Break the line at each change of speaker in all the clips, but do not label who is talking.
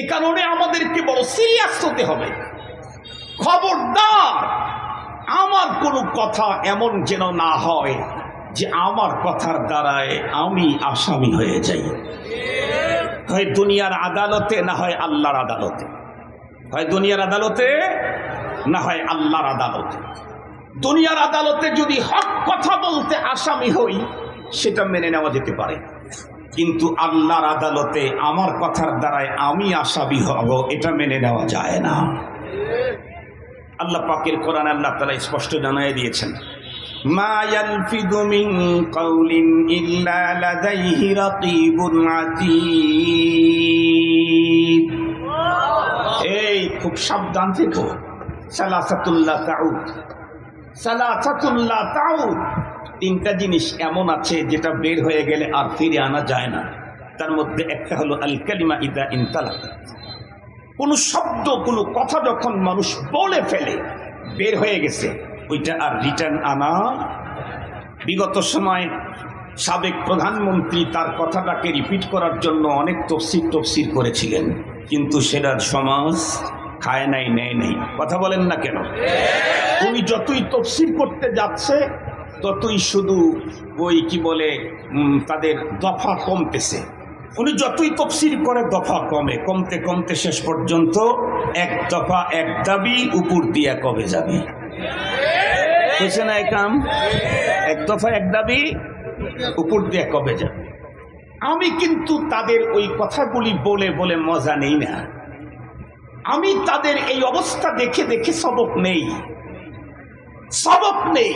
এ কারণে আমাদেরকে বড় সিরিয়াস হতে হবে। খবরদার, আমার কোনো কথা এমন যেন না হয় যে আমার কথার দ্বারায় আমি আসামি হয়ে যাই। হয় দুনিয়ার আদালতে, না হয় আল্লাহর আদালতে। হয় দুনিয়ার আদালতে, না হয় আল্লাহর আদালতে। দুনিয়ার আদালতে যদি হক কথা বলতে আসামি হই, সেটা মেনে নেওয়া যেতে পারে। কিন্তু আল্লাহর আদালতে আমার কথার দ্বারায় আমি আসামি হব, এটা মেনে নেওয়া যায় না। আল্লাহ পাকের কোরআন আল্লাহ তালা স্পষ্ট জানাই দিয়েছেন ইল্লা এই, খুব সাবধান থেকো। সালাসাতুল্লাহ তাউদ। সালাসাতুল্লাহ তাউদ। তিনটা জিনিস এমন আছে যেটা বের হয়ে গেলে আর ফিরে আনা যায় না। তার মধ্যে একটা হলো আল কালিমা ইদা ইনতালা কোনো শব্দ কোনো কথা যখন মানুষ বলে ফেলে বের হয়ে গেছে ওইটা আর রিটার্ন আনা। বিগত সময় সাবেক প্রধানমন্ত্রী তার কথাটাকে রিপিট করার জন্য অনেক তফসির তফসির করেছিলেন। কিন্তু সেটার সমাজ খায় নাই নেয় নেই। কথা বলেন না কেন? উনি যতই তফসির করতে যাচ্ছে ততই শুধু ওই কি বলে তাদের দফা কমতেছে। উনি যতই তফসিল করে, দফা কমে। কমতে কমতে শেষ পর্যন্ত এক দফা, এক দাবি উপর দিয়া কবে যাবে? হয়েছে না এক দফা, এক দাবি উপর দিয়া কবে যাবে? আমি কিন্তু তাদের ওই কথাগুলি বলে বলে মজা নেই না। আমি তাদের এই অবস্থা দেখে দেখে সবক নেই। সবক নেই।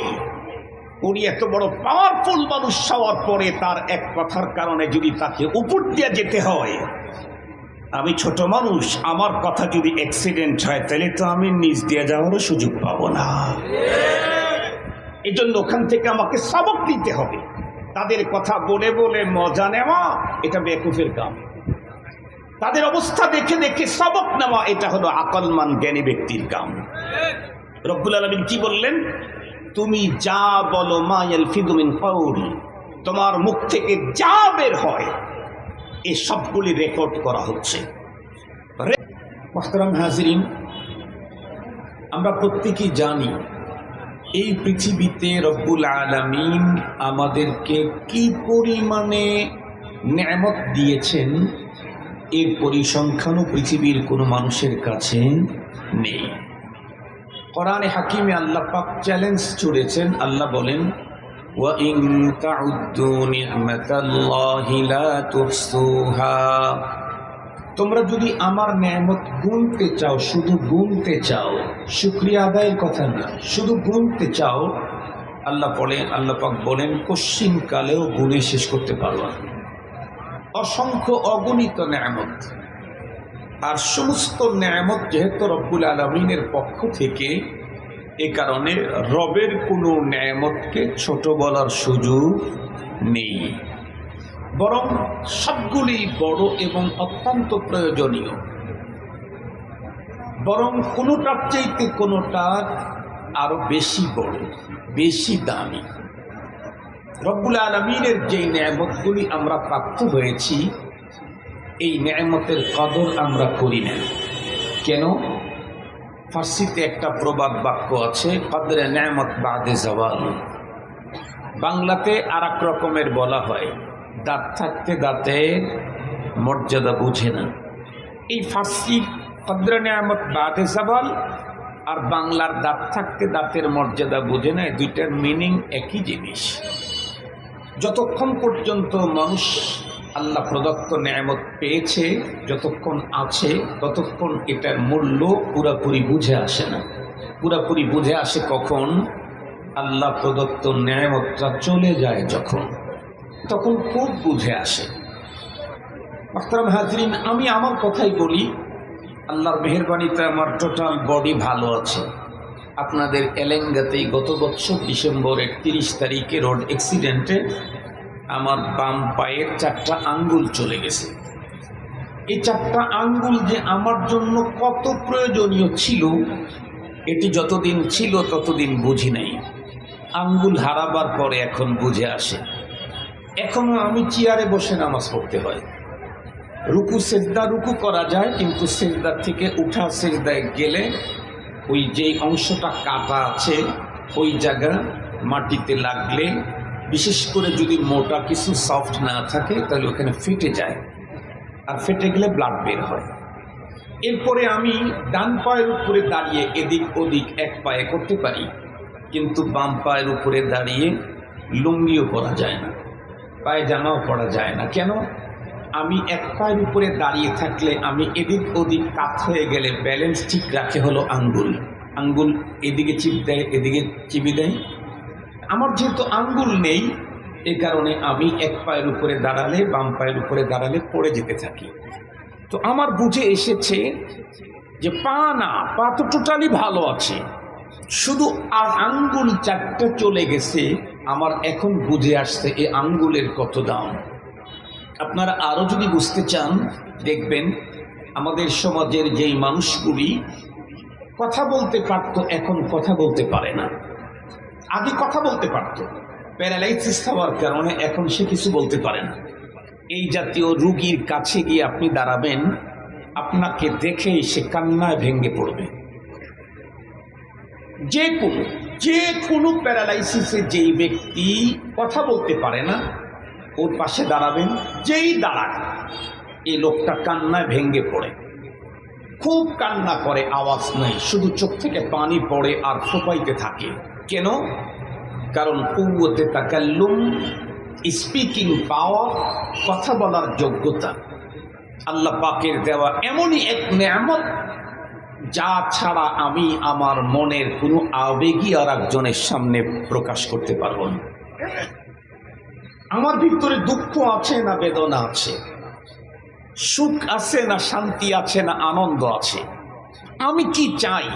উনি এত বড় পাওয়ারফুল মানুষ হওয়ার পরে তার এক কথার কারণে যদি তাকে উপর দিয়ে যেতে হয়, আমি ছোট মানুষ, আমার কথা যদি অ্যাক্সিডেন্ট হয়, তাহলে তো আমি নিজ দিয়ে যাওয়ারও সুযোগ পাবো না। এই জন্য ওখান থেকে আমাকে সবক দিতে হবে। তাদের কথা বলে বলে মজা নেওয়া, এটা বেকুফের কাম। তাদের অবস্থা দেখে দেখে সবক নেওয়া, এটা হলো আকলমান জ্ঞানী ব্যক্তির কাম। রব্বুল আলমিন কি বললেন? তুমি যা বলো মায়াল ফিদুমিন কৌল তোমার মুখ থেকে যা বের হয় এই সবগুলি রেকর্ড করা হচ্ছে। হাজরিন, আমরা প্রত্যেকেই জানি, এই পৃথিবীতে রব্বুল আলামিন আমাদেরকে কি পরিমাণে ন্যামত দিয়েছেন, এর পরিসংখ্যানও পৃথিবীর কোনো মানুষের কাছে নেই। কোরআনে হাকিমে আল্লাহ পাক চ্যালেঞ্জ ছুড়েছেন আল্লাহ বলেন وَإِن تَعُدُّوا نِعْمَةَ اللَّهِ لَا تُحْصُوهَا তোমরা যদি আমার ন্যামত গুনতে চাও শুধু গুনতে চাও শুক্রিয়া আদায়ের কথা না শুধু গুনতে চাও আল্লাহ বলেন আল্লাহ পাক বলেন কশ্চিন কালেও গুণে শেষ করতে পারবা না। অসংখ্য অগণিত ন্যামত আর সমস্ত ন্যায়ামত যেহেতু রব্বুল আলমিনের পক্ষ থেকে, এ কারণে রবের কোনো ন্যায়ামতকে ছোট বলার সুযোগ নেই। বরং সবগুলি বড় এবং অত্যন্ত প্রয়োজনীয়। বরং কোনোটার চাইতে কোনোটা আরও বেশি বড়, বেশি দামি। রব্বুল আলমিনের যে ন্যায়ামতগুলি আমরা প্রাপ্ত হয়েছি এই ন্যামতের কদর আমরা করি না। কেন? ফার্সিতে একটা প্রবাদ বাক্য আছে, কদরে ন্যামত বাদে জওয়াল। বাংলাতে আর রকমের বলা হয়, দাঁত থাকতে দাঁতের মর্যাদা বুঝে না। এই ফার্সি কদরে ন্যামত বাদে জওয়াল আর বাংলার দাঁত থাকতে দাঁতের মর্যাদা বুঝে না দুইটার মিনিং একই জিনিস। যতক্ষণ পর্যন্ত মানুষ আল্লাহ প্রদত্ত ন্যায়ামত পেয়েছে, যতক্ষণ আছে, ততক্ষণ এটার মূল্য পুরাপুরি বুঝে আসে না। পুরাপুরি বুঝে আসে কখন? আল্লাহ প্রদত্ত ন্যায়ামতটা চলে যায় যখন। তখন খুব বুঝে আসে। আখতারাম হাজরিন, আমি আমার কথাই বলি, আল্লাহর মেহরবানিতে আমার টোটাল বডি ভালো আছে। আপনাদের এলেঙ্গাতেই গত বছর ডিসেম্বরের তিরিশ তারিখে রোড অ্যাক্সিডেন্টে আমার বাম পায়ের চারটা আঙ্গুল চলে গেছে। এই চারটা আঙ্গুল যে আমার জন্য কত প্রয়োজনীয় ছিল, এটি যতদিন ছিল ততদিন বুঝি নাই। আঙ্গুল হারাবার পরে এখন বুঝে আসে। এখনও আমি চেয়ারে বসে নামাজ পড়তে হয়। রুকু সেজদা রুকু করা যায়, কিন্তু সেজদা থেকে উঠা সেজদায় গেলে ওই যে অংশটা কাটা আছে, ওই জায়গা মাটিতে লাগলে বিশেষ করে যদি মোটা কিছু সফট না থাকে, তাহলে ওখানে ফেটে যায়। আর ফেটে গেলে ব্লাড বের হয়। এরপরে আমি ডান পায়ের উপরে দাঁড়িয়ে এদিক ওদিক এক পায়ে করতে পারি, কিন্তু বাম পায়ের উপরে দাঁড়িয়ে লুঙ্গিও পরা যায় না পায়ে জামাও পরা যায় না। কেন? আমি এক পায়ের উপরে দাঁড়িয়ে থাকলে আমি এদিক ওদিক কাত হয়ে গেলে ব্যালেন্স ঠিক রাখে হলো আঙ্গুল। আঙ্গুল এদিকে চিপ দেয়, এদিকে চিপি দেয়। আমার যেহেতু আঙ্গুল নেই, এ কারণে আমি এক পায়ের উপরে দাঁড়ালে, বাম পায়ের উপরে দাঁড়ালে পড়ে যেতে থাকি। তো আমার বুঝে এসেছে যে পা না, পা তো টোটালি ভালো আছে। শুধু আর আঙ্গুল চারটা চলে গেছে, আমার এখন বুঝে আসছে এই আঙ্গুলের কত দাম। আপনারা আরও যদি বুঝতে চান, দেখবেন আমাদের সমাজের যেই মানুষগুলি কথা বলতে পারতো, এখন কথা বলতে পারে না। আগে কথা বলতে পারতো। প্যারালাইসিস হওয়ার কারণে এখন সে কিছু বলতে পারে না। এই জাতীয় রুগীর কাছে গিয়ে আপনি দাঁড়াবেন, আপনাকে দেখেই সে কান্নায় ভেঙে পড়বে। যে কোনো যে কোনো প্যারালাইসিসে যেই ব্যক্তি কথা বলতে পারে না, ওর পাশে দাঁড়াবেন, যেই দাঁড়ায় এই লোকটা কান্নায় ভেঙে পড়ে। খুব কান্না করে, আওয়াজ নাই, শুধু চোখ থেকে পানি পড়ে আর ফোপাইতে থাকে। কেন? কারণ কৌতে তাকাল্লুম স্পিকিং পাওয়ার কথা বলার যোগ্যতা। আল্লাহ পাকের দেওয়া এমনই এক নেয়ামত, যা ছাড়া আমি আমার মনের কোনো আবেগই আর একজনের সামনে প্রকাশ করতে পারব না। আমার ভিতরে দুঃখ আছে না বেদনা আছে, সুখ আছে না শান্তি আছে না আনন্দ আছে। আমি কি চাই?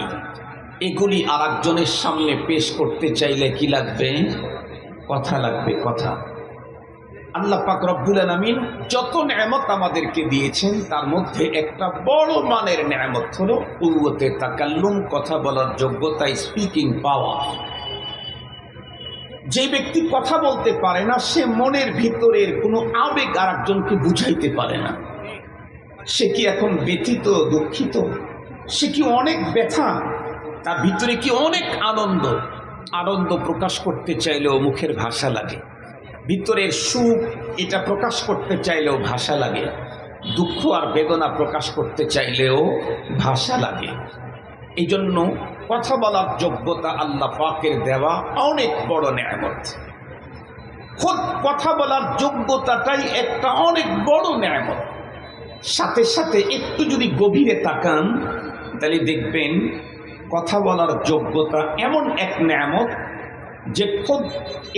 এগুলি আর একজনের সামনে পেশ করতে চাইলে কি লাগবে? কথা লাগবে, কথা। আল্লাহ পাক রব্বুল আলামিন যত নেয়ামত আমাদেরকে দিয়েছেন, তার মধ্যে একটা বড় মানের নেয়ামত হলো কুয়াতে তাকাল্লুম, কথা বলার যোগ্যতা স্পিকিং পাওয়ার যে ব্যক্তি কথা বলতে পারে না, সে মনের ভিতরের কোনো আবেগ আর একজনকে বুঝাইতে পারে না। সে কি এখন ব্যথিত, দুঃখিত? সে কি অনেক ব্যথা? তার ভিতরে কি অনেক আনন্দ? আনন্দ প্রকাশ করতে চাইলেও মুখের ভাষা লাগে। ভিতরের সুখ এটা প্রকাশ করতে চাইলেও ভাষা লাগে। দুঃখ আর বেদনা প্রকাশ করতে চাইলেও ভাষা লাগে। এই জন্য কথা বলার যোগ্যতা আল্লাহ পাকের দেওয়া অনেক বড় নেয়ামত। খোদ কথা বলার যোগ্যতাটাই একটা অনেক বড় নেয়ামত। সাথে সাথে একটু যদি গভীরে তাকান, তাহলে দেখবেন কথা বলার যোগ্যতা এমন এক নেয়ামত যে খুব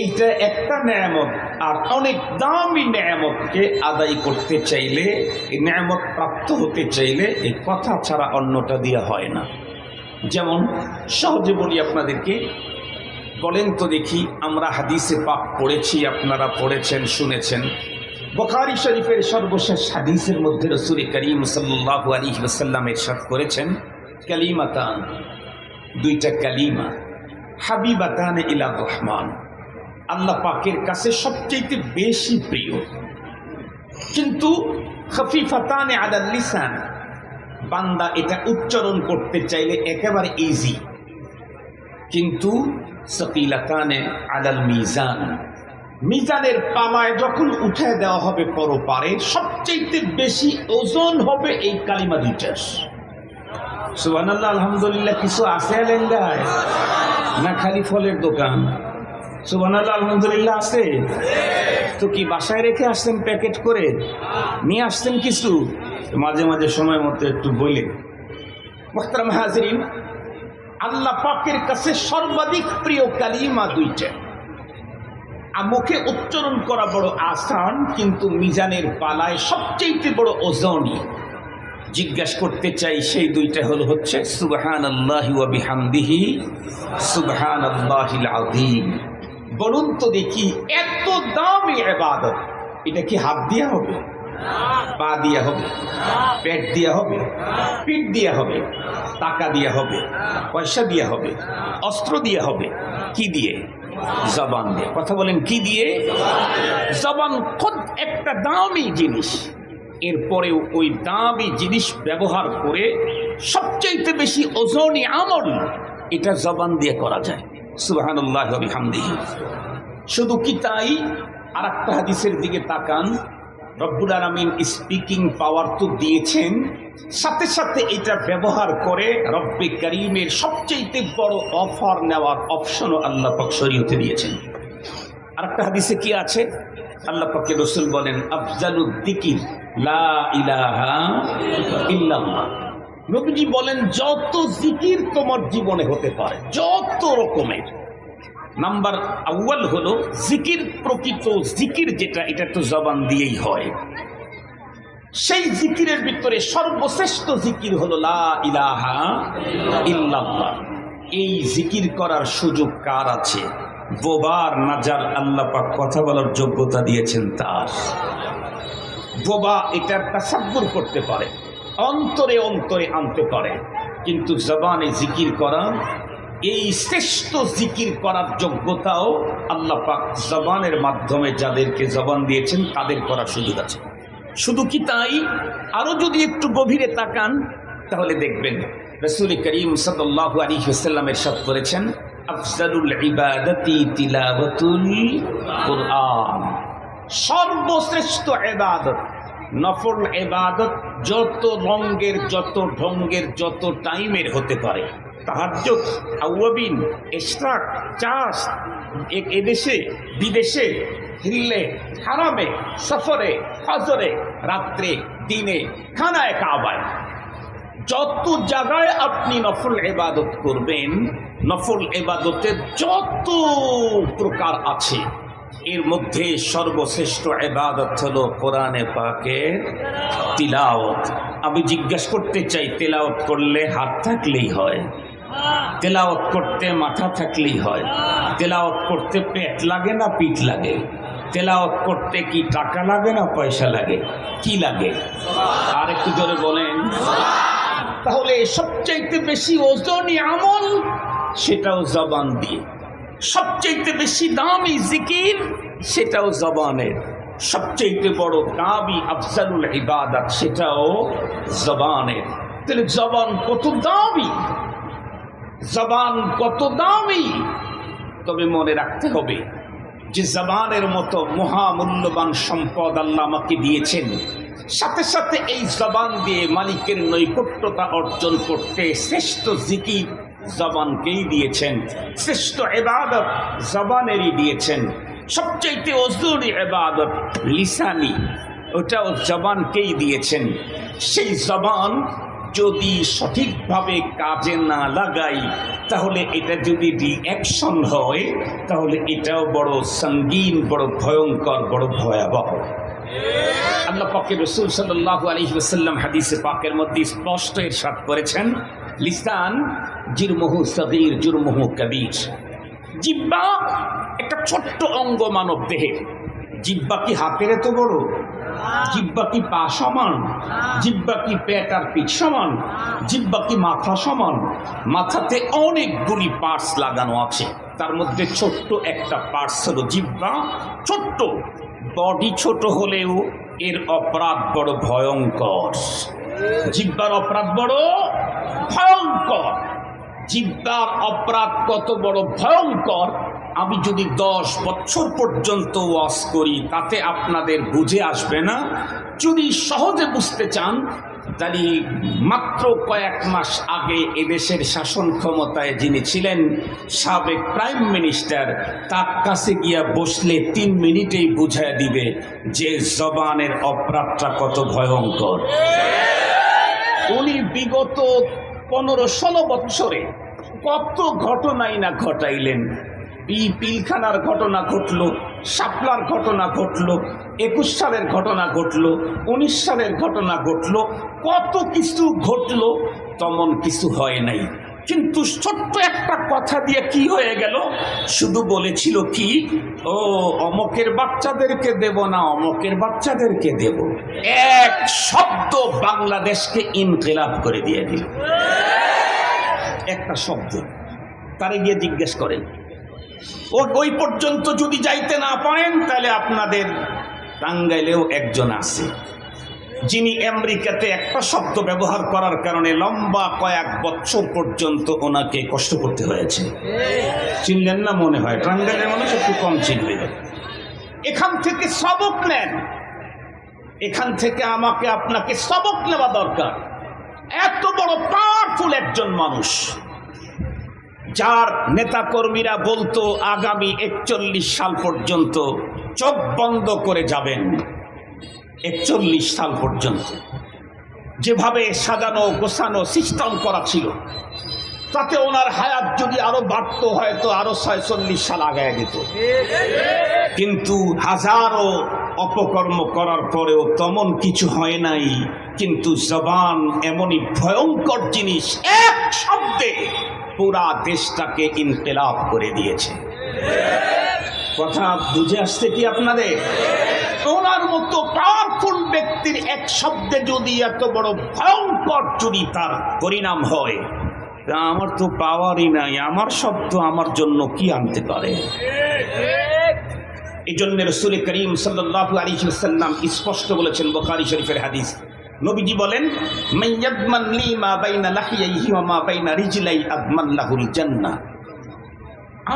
এটা একটা নেয়ামত আর অনেক দামি নেয়ামতকে আদায় করতে চাইলে, এই নেয়ামত প্রাপ্ত হতে চাইলে এই কথা ছাড়া অন্যটা দেওয়া হয় না। যেমন সহজে বলি আপনাদেরকে, বলেন তো দেখি, আমরা হাদিসে পাক পড়েছি, আপনারা পড়েছেন, শুনেছেন। বখারি শরীফের সর্বশেষ হাদিসের মধ্যে রসুল করিম সাল্লাহ আলী ওসাল্লাম এরশাদ করেছেন, কালিমাতান। দুইটা কালিমা। হাবিবাতান ইলা রহমান। আল্লাহ পাকের কাছে সবচেয়ে বেশি প্রিয়। কিন্তু খফিফাতানে আদাল লিসান। বান্দা এটা উচ্চারণ করতে চাইলে একেবারে ইজি কিন্তু সকিলাতানে আদাল মিজান। মিজানের পালায় যখন উঠে দেওয়া হবে পরপারে সবচেয়ে বেশি ওজন হবে এই কালিমা দুইটার। সুবহানাল্লাহ, আলহামদুলিল্লাহ, কিছু আছে লেঙ্গায় না খালি ফলের দোকান? সুবহানাল্লাহ, আলহামদুলিল্লাহ, আছে? তো কি বাসায় রেখে আসছেন প্যাকেট করে? নিয়ে আসছেন কিছু? মাঝে মাঝে সময় মতো একটু বলে। মোহতারাম হাজরিন, আল্লাহ পাকের কাছে সর্বাধিক প্রিয় কালিমা দুইটা। আর মুখে উচ্চারণ করা বড় আসান, কিন্তু মিজানের পালায় সবচেয়ে বড় ওজনই। জিজ্ঞাসা করতে চাই, সেই দুইটা হলো হচ্ছে সুবহান আল্লাহ বিহামদিহি সুবহান আল্লাহিল আযীম। বলুন তো দেখি, এত দামি ইবাদত, এটা কি হাত দিয়া হবে? পা দিয়া হবে? পেট দিয়া হবে? পিঠ দিয়া হবে? টাকা দিয়া হবে? পয়সা দিয়া হবে? অস্ত্র দিয়া হবে? কি দিয়ে? জবান দিয়ে। কথা বলেন, কি দিয়ে? জবান খুব একটা দামি জিনিস। এরপরেও ওই দামি জিনিস ব্যবহার করে সবচাইতে বেশি ওজনই আমল এটা জবান দিয়ে করা যায়। সুবাহানুল্লাহ শুধু কি তাই? আর একটা হাদিসের দিকে তাকান। রব্বুল আলমিন স্পিকিং পাওয়ার তো দিয়েছেন। সাথে সাথে এটা ব্যবহার করে রব্বে করিমের সবচেয়ে বড় অফার নেওয়ার অপশনও আল্লাহ পাক শরীয়তে দিয়েছেন। আর একটা হাদিসে কি আছে? আল্লাহ পাকে রসুল বলেন আফজালুদ্দিকির নবীজি বলেন, যত জিকির তোমার জীবনে হতে পারে, যত রকমের। নাম্বার আউয়াল হলো, জিকির প্রকৃত জিকির যেটা, এটা তো জবান দিয়েই হয়। সেই জিকিরের ভিতরে সর্বশ্রেষ্ঠ জিকির হলো, লা ইলাহা ইল্লাল্লাহ। এই জিকির করার সুযোগ কার আছে? বোবার নাজার আল্লাহ পাক কথা বলার যোগ্যতা দিয়েছেন তার। বোবা এটার তাসাব্বুর করতে পারে। অন্তরে অন্তরে আনতে পারে। কিন্তু জবানে জিকির করা, এই শ্রেষ্ঠ জিকির করার যোগ্যতাও আল্লাহ পাক জবানের মাধ্যমে যাদেরকে জবান দিয়েছেন, তাদের করার সুযোগ আছে। শুধু কি তাই? আরও যদি একটু গভীরে তাকান, তাহলে দেখবেন রসুল করিম সাল্লাহ আলী হুসাল্লামের সাথ করেছেন, আফজালুল ইবাদতি তিলাওয়াতুল কোরআন। সর্বশ্রেষ্ঠ এবাদত নফল এবাদত যত রঙ্গের যত ঢঙ্গের, যত টাইমের হতে পারে। তাহাজ্জুদ, আউয়াবিন, ইশরাক, চাষ এদেশে, বিদেশে, হিল্লে, হারামে, সফরে হজরে রাত্রে, দিনে, খানায় কাবায়। যত জায়গায় আপনি নফল এবাদত করবেন, নফল এবাদতের যত প্রকার আছে এর মধ্যে সর্বশ্রেষ্ঠ এবাদত হলো কোরআনে পাকের তিলাওয়াত। আমি জিজ্ঞাসা করতে চাই, তেলাওয়াত করলে হাত থাকলেই হয়? তেলাওত করতে মাথা থাকলেই হয়? তেলাওত করতে পেট লাগে না পিঠ লাগে? তেলাওত করতে কি টাকা লাগে না পয়সা লাগে? কি লাগে? আর একটু জোরে বলেন। তাহলে সবচাইতে বেশি ওজনই আমল সেটাও জবান দিয়ে। সবচাইতে বেশি দামি জিকির সেটাও জবানের। সবচাইতে বড় দামি আফজালুল ইবাদত সেটাও জবানের। তাহলে জবান কত দামি? জবান কত দামি? তবে মনে রাখতে হবে যে জবানের মতো মহামূল্যবান সম্পদ আল্লাহ আমাকে দিয়েছেন। সাথে সাথে এই জবান দিয়ে মালিকের নৈকট্যতা অর্জন করতে শ্রেষ্ঠ জিকির জবানকেই দিয়েছেন? শ্রেষ্ঠ এবাদত জবানেরই দিয়েছেন। সবচাইতে অজুরি এবাদত লিসানি, ওটাও জবানকেই দিয়েছেন? সেই জবান যদি সঠিকভাবে কাজে না লাগাই, তাহলে এটা যদি রিঅ্যাকশন হয়, তাহলে এটাও বড় সঙ্গীন, বড় ভয়ঙ্কর, বড় ভয়াবহ। আল্লাহ পাকের রসুল সাল্লাহ আলহিহাল্লাম হাদিসে পাকের মধ্যে স্পষ্ট এর সাথ করেছেন লিসান জিরমহু সগীর, জুরমহু কবির। জিব্বা একটা ছোট্ট অঙ্গ মানব দেহের জিব্বা কি হাতের এত বড়? জিব্বা কি পা সমান? জিব্বা কি পেট আর পিঠ সমান? জিব্বা কি মাথা সমান? মাথাতে অনেকগুলি পার্টস লাগানো আছে। তার মধ্যে ছোট্ট একটা পার্টস হলো জিব্বা ছোট্ট বডি ছোট হলেও এর অপরাধ বড় ভয়ঙ্কর। জিব্বার অপরাধ বড় ভয়ঙ্কর। জিব্বার অপরাধ কত বড় ভয়ঙ্কর। আমি যদি দশ বছর পর্যন্ত ওয়াশ করি, তাতে আপনাদের বুঝে আসবে না। যদি সহজে বুঝতে চান, তাহলে মাত্র কয়েক মাস আগে এদেশের শাসন ক্ষমতায় যিনি ছিলেন, সাবেক প্রাইম মিনিস্টার, তার কাছে গিয়া বসলে তিন মিনিটেই বুঝায় দিবে যে জবানের অপরাধটা কত ভয়ঙ্কর। উনি বিগত পনেরো ষোলো বৎসরে কত ঘটনাই না ঘটাইলেন। পিলখানার ঘটনা ঘটলো, শাপলার ঘটনা ঘটলো, একুশ সালের ঘটনা ঘটল, উনিশ সালের ঘটনা ঘটল, কত কিছু ঘটলো, তেমন কিছু হয় নাই। কিন্তু ছোট্ট একটা কথা দিয়ে কি হয়ে গেল? শুধু বলেছিল কি, ও, অমকের বাচ্চাদেরকে দেব না, অমকের বাচ্চাদেরকে দেব। এক শব্দ বাংলাদেশকে ইনকিলাব করে দিয়ে দিল। একটা শব্দ। তারে গিয়ে জিজ্ঞেস করেন, ও, ওই পর্যন্ত যদি যাইতে না পারেন, তাহলে আপনাদের টাঙ্গাইলেও একজন আছে। যিনি আমেরিকাতে একটা শব্দ ব্যবহার করার কারণে লম্বা কয়েক বছর পর্যন্ত ওনাকে কষ্ট করতে হয়েছে। চিনলেন না মনে হয়? টাঙ্গাইলের মানুষ একটু কম চিনবে। এখান থেকে সবক নেন। এখান থেকে আমাকে আপনাকে সবক নেওয়া দরকার। এত বড় পাওয়ারফুল একজন মানুষ। যার নেতাকর্মীরা বলতো, আগামী একচল্লিশ সাল পর্যন্ত চোখ বন্ধ করে যাবেন। একচল্লিশ সাল পর্যন্ত। যেভাবে সাজানো, গোছানো সিস্টেম করা ছিল, তাতে ওনার হায়াত যদি আরও বাড়তো, হয়তো আরও ছয়চল্লিশ সাল আগায় যেত। কিন্তু হাজারো অপকর্ম করার পরেও তেমন কিছু হয় নাই, কিন্তু জবান এমনই ভয়ঙ্কর জিনিস, এক শব্দে পুরা দেশটাকে ইনকেলাব করে দিয়েছে। কথা বুঝে আসছে কি আপনাদের? ওনার এক শব্দে যদি এত বড় ভয়ঙ্কর যদি তার পরিণাম হয়, তা আমার তো পাওয়ারই নাই। আমার শব্দ আমার জন্য কি আনতে পারে? এই জন্য রসুল করিম সাল্লাল্লাহু আলাইহি ওয়াসাল্লাম স্পষ্ট বলেছেন বুখারী শরীফের হাদিস। নবীজি বলেন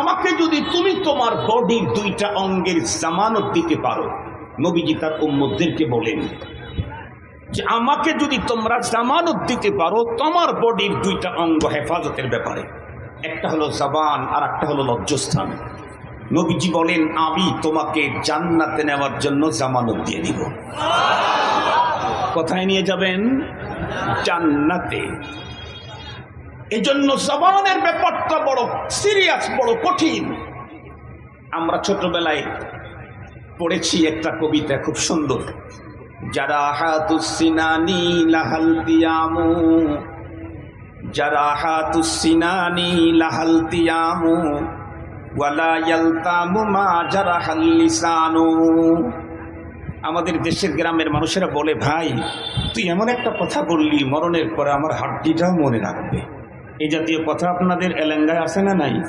আমাকে যদি তুমি তোমার বডির দুইটা অঙ্গের জামানত দিতে পারো, নবীজি তার উম্মতদেরকে বলেন যে আমাকে যদি তোমরা জামানত দিতে পারো, তোমার বডির দুইটা অঙ্গ হেফাজতের ব্যাপারে। একটা হলো জবান আর একটা হলো লজ্জস্থান। নবীজি বলেন, আমি তোমাকে জান্নাতে নেওয়ার জন্য জামানত দিয়ে দিব। কোথায় নিয়ে যাবেন? জান্নাতে। এই জন্য জবানের ব্যাপারটা বড় সিরিয়াস, বড় কঠিন। আমরা ছোটবেলায় পড়েছি একটা কবিতা, খুব সুন্দর। মা আমাদের দেশের গ্রামের মানুষেরা বলে, ভাই, তুই এমন একটা কথা বললি, মরণের পরে আমার হাড্ডিটাও মনে রাখবে। এই জাতীয় কথা আপনাদের এলেঙ্গায় আছে না নাই?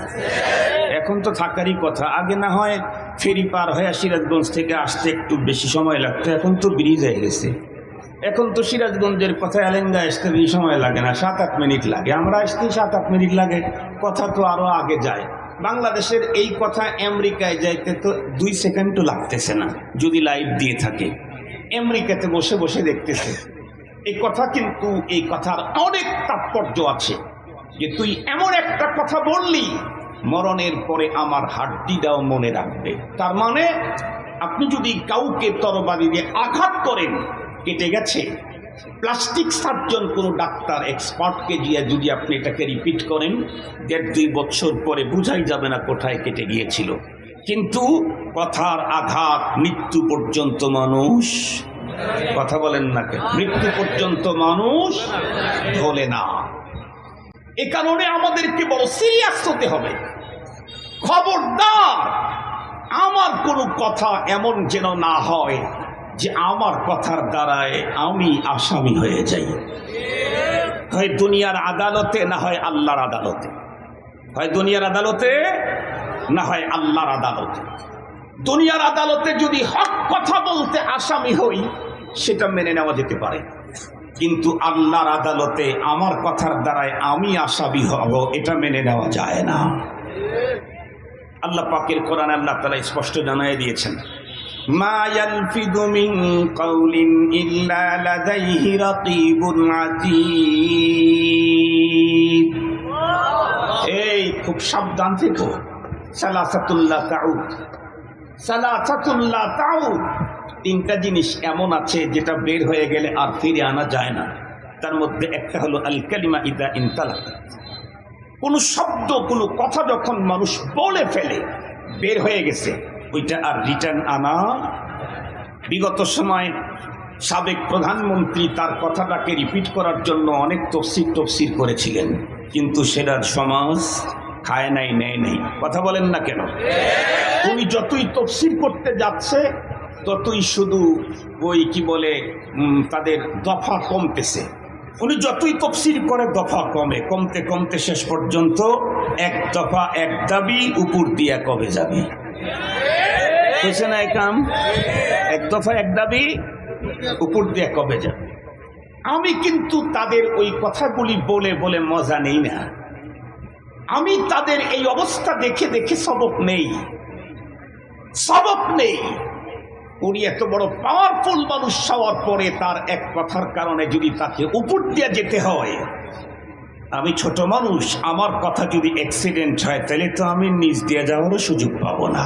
এখন তো থাকারই কথা। আগে না হয় ফেরি পার হয়ে সিরাজগঞ্জ থেকে আসতে একটু বেশি সময় লাগতো, এখন তো ব্রিজ হয়ে গেছে। এখন তো সিরাজগঞ্জের কথা এলেঙ্গা আসতে বেশি সময় লাগে না সাত আট মিনিট লাগে। আমরা আসতে সাত আট মিনিট লাগে, কথা তো আরও আগে যায়। বাংলাদেশের এই কথা আমেরিকায় যাইতে তো দুই সেকেন্ডও লাগতেছে না, যদি লাইভ দিয়ে থাকে। আমেরিকাতে বসে বসে দেখতেছে। এই কথা কিন্তু, এই কথার অনেক তাৎপর্য আছে যে তুই এমন একটা কথা বললি মরণের পরে আমার হাড্ডিটাও মনে রাখবে। তার মানে আপনি যদি কাউকে তরবারি দিয়ে আঘাত করেন, কেটে গেছে। প্লাস্টিক সার্জন কোনো ডাক্তার, এক্সপার্টকে দিয়ে যদি আপনি এটাকে রিপিট করেন, দেড় দুই বছর পরে বুঝাই যাবে না কোথায় কেটে গিয়েছিল। কিন্তু কথার আঘাত, মৃত্যু পর্যন্ত মানুষ, কথা বলেন না মৃত্যু পর্যন্ত মানুষ ভোলে না। এ কারণে আমাদেরকে বড় সিরিয়াস হতে হবে। খবরদার, আমার কোনো কথা এমন যেন না হয় যে আমার কথার দ্বারায় আমি আসামি হয়ে যাই। হয় দুনিয়ার আদালতে, না হয় আল্লাহর আদালতে। হয় দুনিয়ার আদালতে, না হয় আল্লাহর আদালতে। দুনিয়ার আদালতে যদি হক কথা বলতে আসামি হই, সেটা মেনে নেওয়া যেতে পারে। কিন্তু আল্লাহর আদালতে আমার কথার দ্বারায় আমি আসামি হব, এটা মেনে নেওয়া যায় না। আল্লাহ পাকের কোরআন আল্লাহ তালা স্পষ্ট জানাই দিয়েছেন এই, খুব সাবধান থেকো। সালাসাতুল্লাহ তাউদ। সালাসাতুল্লাহ তাউদ। তিনটা জিনিস এমন আছে যেটা বের হয়ে গেলে আর ফিরে আনা যায় না। তার মধ্যে একটা হলো আল কালিমা ইদা ইনতালাক। কোনো শব্দ কোনো কথা যখন মানুষ বলে ফেলে বের হয়ে গেছে ওইটা আর রিটার্ন আনা। বিগত সময় সাবেক প্রধানমন্ত্রী তার কথাটাকে রিপিট করার জন্য অনেক তফসির তফসির করেছিলেন। কিন্তু সেটার সমাজ খায় নাই নেয় নেই। কথা বলেন না কেন? উনি যতই তফসির করতে যাচ্ছে ততই শুধু ওই কি বলে তাদের দফা কমতেছে। উনি যতই তফসির করে, দফা কমে। কমতে কমতে শেষ পর্যন্ত এক দফা, এক দাবি উপর দিয়া কবে যাবে? হয়েছে না কাম? এক দফা, এক দাবি উপর দিয়ে কবে যাবে? আমি কিন্তু তাদের ওই কথাগুলি বলে বলে মজা নেই না। আমি তাদের এই অবস্থা দেখে দেখে সবক নেই। সবক নেই। উনি এত বড় পাওয়ারফুল মানুষ হওয়ার পরে তার এক কথার কারণে যদি তাকে উপর দিয়ে যেতে হয়, আমি ছোট মানুষ, আমার কথা যদি অ্যাক্সিডেন্ট হয়, তাহলে তো আমি নিজ দিয়ে যাওয়ারও সুযোগ পাবো না।